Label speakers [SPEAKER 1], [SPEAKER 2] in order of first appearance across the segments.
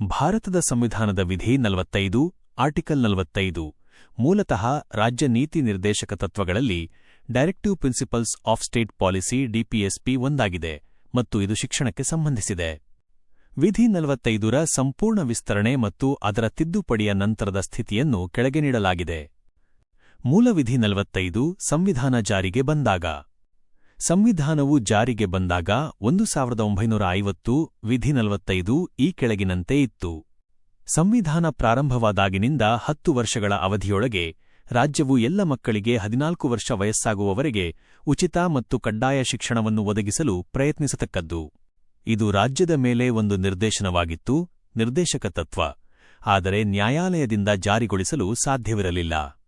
[SPEAKER 1] ಭಾರತದ ಸಂವಿಧಾನದ ವಿಧಿ ನಲವತ್ತೈದು, ಆರ್ಟಿಕಲ್ ನಲವತ್ತೈದು, ಮೂಲತಃ ರಾಜ್ಯ ನೀತಿ ನಿರ್ದೇಶಕ ತತ್ವಗಳಲ್ಲಿ directive principles of state policy DPSP ಒಂದಾಗಿದೆ ಮತ್ತು ಇದು ಶಿಕ್ಷಣಕ್ಕೆ ಸಂಬಂಧಿಸಿದೆ. ವಿಧಿ ನಲವತ್ತೈದರ ಸಂಪೂರ್ಣ ವಿಸ್ತರಣೆ ಮತ್ತು ಅದರ ತಿದ್ದುಪಡಿಯ ನಂತರದ ಸ್ಥಿತಿಯನ್ನು ಕೆಳಗೆ ನೀಡಲಾಗಿದೆ. ಮೂಲವಿಧಿ ನಲವತ್ತೈದು ಸಂವಿಧಾನ ಜಾರಿಗೆ ಬಂದಾಗ ಸಂವಿಧಾನವು ಜಾರಿಗೆ ಬಂದಾಗ ಒಂದು ಸಾವಿರದ ಒಂಬೈನೂರ ಐವತ್ತು ವಿಧಿ ನಲವತ್ತೈದು ಈ ಕೆಳಗಿನಂತೆ ಇತ್ತು. ಸಂವಿಧಾನ ಪ್ರಾರಂಭವಾದಾಗಿನಿಂದ ಹತ್ತು ವರ್ಷಗಳ ಅವಧಿಯೊಳಗೆ ರಾಜ್ಯವು ಎಲ್ಲ ಮಕ್ಕಳಿಗೆ ಹದಿನಾಲ್ಕು ವರ್ಷ ವಯಸ್ಸಾಗುವವರೆಗೆ ಉಚಿತ ಮತ್ತು ಕಡ್ಡಾಯ ಶಿಕ್ಷಣವನ್ನು ಒದಗಿಸಲು ಪ್ರಯತ್ನಿಸತಕ್ಕದ್ದು. ಇದು ರಾಜ್ಯದ ಮೇಲೆ ಒಂದು ನಿರ್ದೇಶನವಾಗಿತ್ತು, ನಿರ್ದೇಶಕ ತತ್ವ. ಆದರೆ ನ್ಯಾಯಾಲಯದಿಂದ ಜಾರಿಗೊಳಿಸಲು ಸಾಧ್ಯವಿರಲಿಲ್ಲ.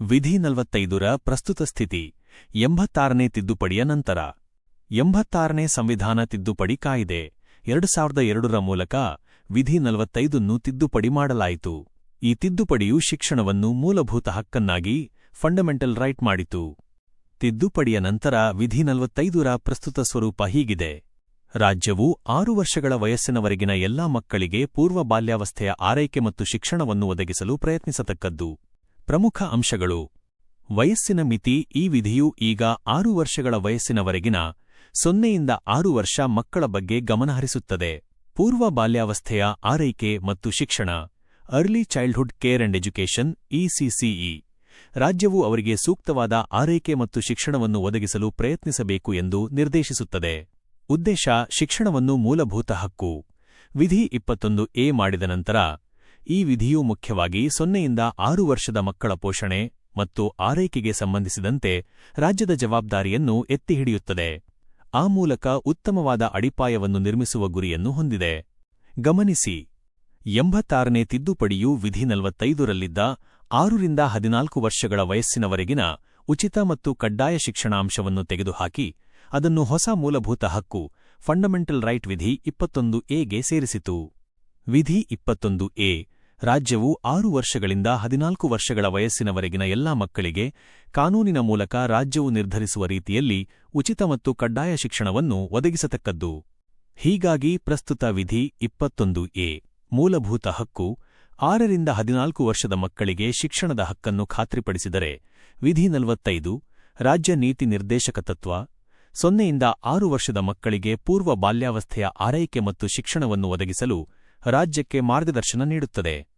[SPEAKER 1] ವಿಧಿ ನಲವತ್ತೈದರ ಪ್ರಸ್ತುತ ಸ್ಥಿತಿ. ಎಂಬತ್ತಾರನೇ ತಿದ್ದುಪಡಿಯ ನಂತರ. ಎಂಬತ್ತಾರನೇ ಸಂವಿಧಾನ ತಿದ್ದುಪಡಿ ಕಾಯಿದೆ ಎರಡು ಸಾವಿರದ ಎರಡರ ಮೂಲಕ ವಿಧಿ ನಲವತ್ತೈದನ್ನು ತಿದ್ದುಪಡಿ ಮಾಡಲಾಯಿತು. ಈ ತಿದ್ದುಪಡಿಯು ಶಿಕ್ಷಣವನ್ನು ಮೂಲಭೂತ ಹಕ್ಕನ್ನಾಗಿ ಫಂಡಮೆಂಟಲ್ ರೈಟ್ ಮಾಡಿತು. ತಿದ್ದುಪಡಿಯ ನಂತರ ವಿಧಿ ನಲವತ್ತೈದರ ಪ್ರಸ್ತುತ ಸ್ವರೂಪ ಹೀಗಿದೆ. ರಾಜ್ಯವು ಆರು ವರ್ಷಗಳ ವಯಸ್ಸಿನವರೆಗಿನ ಎಲ್ಲಾ ಮಕ್ಕಳಿಗೆ ಪೂರ್ವ ಬಾಲ್ಯಾವಸ್ಥೆಯ ಆರೈಕೆ ಮತ್ತು ಶಿಕ್ಷಣವನ್ನು ಒದಗಿಸಲು ಪ್ರಯತ್ನಿಸತಕ್ಕದ್ದು. ಪ್ರಮುಖ ಅಂಶಗಳು ವಯಸ್ಸಿನ ಮಿತಿ ಈ ವಿಧಿಯು ಈಗ ಆರು ವರ್ಷಗಳ ವಯಸ್ಸಿನವರೆಗಿನ ಸೊನ್ನೆಯಿಂದ ಆರು ವರ್ಷ ಮಕ್ಕಳ ಬಗ್ಗೆ ಗಮನಹರಿಸುತ್ತದೆ. ಪೂರ್ವ ಬಾಲ್ಯಾವಸ್ಥೆಯ ಆರೈಕೆ ಮತ್ತು ಶಿಕ್ಷಣ early childhood care and education ECCE ರಾಜ್ಯವು ಅವರಿಗೆ ಸೂಕ್ತವಾದ ಆರೈಕೆ ಮತ್ತು ಶಿಕ್ಷಣವನ್ನು ಒದಗಿಸಲು ಪ್ರಯತ್ನಿಸಬೇಕು ಎಂದು ನಿರ್ದೇಶಿಸುತ್ತದೆ. ಉದ್ದೇಶ, ಶಿಕ್ಷಣವನ್ನು ಮೂಲಭೂತ ಹಕ್ಕು. ವಿಧಿ ಇಪ್ಪತ್ತೊಂದು ಎ ಮಾಡಿದ ನಂತರ ಈ ವಿಧಿಯು ಮುಖ್ಯವಾಗಿ ಸೊನ್ನೆಯಿಂದ ಆರು ವರ್ಷದ ಮಕ್ಕಳ ಪೋಷಣೆ ಮತ್ತು ಆರೈಕೆಗೆ ಸಂಬಂಧಿಸಿದಂತೆ ರಾಜ್ಯದ ಜವಾಬ್ದಾರಿಯನ್ನು ಎತ್ತಿಹಿಡಿಯುತ್ತದೆ. ಆ ಮೂಲಕ ಉತ್ತಮವಾದ ಅಡಿಪಾಯವನ್ನು ನಿರ್ಮಿಸುವ ಗುರಿಯನ್ನು ಹೊಂದಿದೆ. ಗಮನಿಸಿ, ಎಂಬತ್ತಾರನೇ ತಿದ್ದುಪಡಿಯು ವಿಧಿ ನಲವತ್ತೈದರಲ್ಲಿದ್ದ ಆರರಿಂದ ಹದಿನಾಲ್ಕು ವರ್ಷಗಳ ವಯಸ್ಸಿನವರೆಗಿನ ಉಚಿತ ಮತ್ತು ಕಡ್ಡಾಯ ಶಿಕ್ಷಣಾಂಶವನ್ನು ತೆಗೆದುಹಾಕಿ, ಅದನ್ನು ಹೊಸ ಮೂಲಭೂತ ಹಕ್ಕು, ಫಂಡಮೆಂಟಲ್ ರೈಟ್ ವಿಧಿ ಇಪ್ಪತ್ತೊಂದು ಎಗೆ ಸೇರಿಸಿತು. ವಿಧಿ ಇಪ್ಪತ್ತೊಂದು ಎ ರಾಜ್ಯವು ಆರು ವರ್ಷಗಳಿಂದ ಹದಿನಾಲ್ಕು ವರ್ಷಗಳ ವಯಸ್ಸಿನವರೆಗಿನ ಎಲ್ಲಾ ಮಕ್ಕಳಿಗೆ ಕಾನೂನಿನ ಮೂಲಕ ರಾಜ್ಯವು ನಿರ್ಧರಿಸುವ ರೀತಿಯಲ್ಲಿ ಉಚಿತ ಮತ್ತು ಕಡ್ಡಾಯ ಶಿಕ್ಷಣವನ್ನು ಒದಗಿಸತಕ್ಕದ್ದು. ಹೀಗಾಗಿ ಪ್ರಸ್ತುತ ವಿಧಿ ಇಪ್ಪತ್ತೊಂದು ಎ. ಮೂಲಭೂತ ಹಕ್ಕು. ಆರರಿಂದ ಹದಿನಾಲ್ಕು ವರ್ಷದ ಮಕ್ಕಳಿಗೆ ಶಿಕ್ಷಣದ ಹಕ್ಕನ್ನು ಖಾತ್ರಿಪಡಿಸಿದರೆ ವಿಧಿ ನಲವತ್ತೈದು. ರಾಜ್ಯ ನೀತಿ ನಿರ್ದೇಶಕ ತತ್ವ. ಸೊನ್ನೆಯಿಂದ ಆರು ವರ್ಷದ ಮಕ್ಕಳಿಗೆ ಪೂರ್ವ ಬಾಲ್ಯಾವಸ್ಥೆಯ ಆರೈಕೆ ಮತ್ತು ಶಿಕ್ಷಣವನ್ನು ಒದಗಿಸಲು ರಾಜ್ಯಕ್ಕೆ ಮಾರ್ಗದರ್ಶನ ನೀಡುತ್ತದೆ.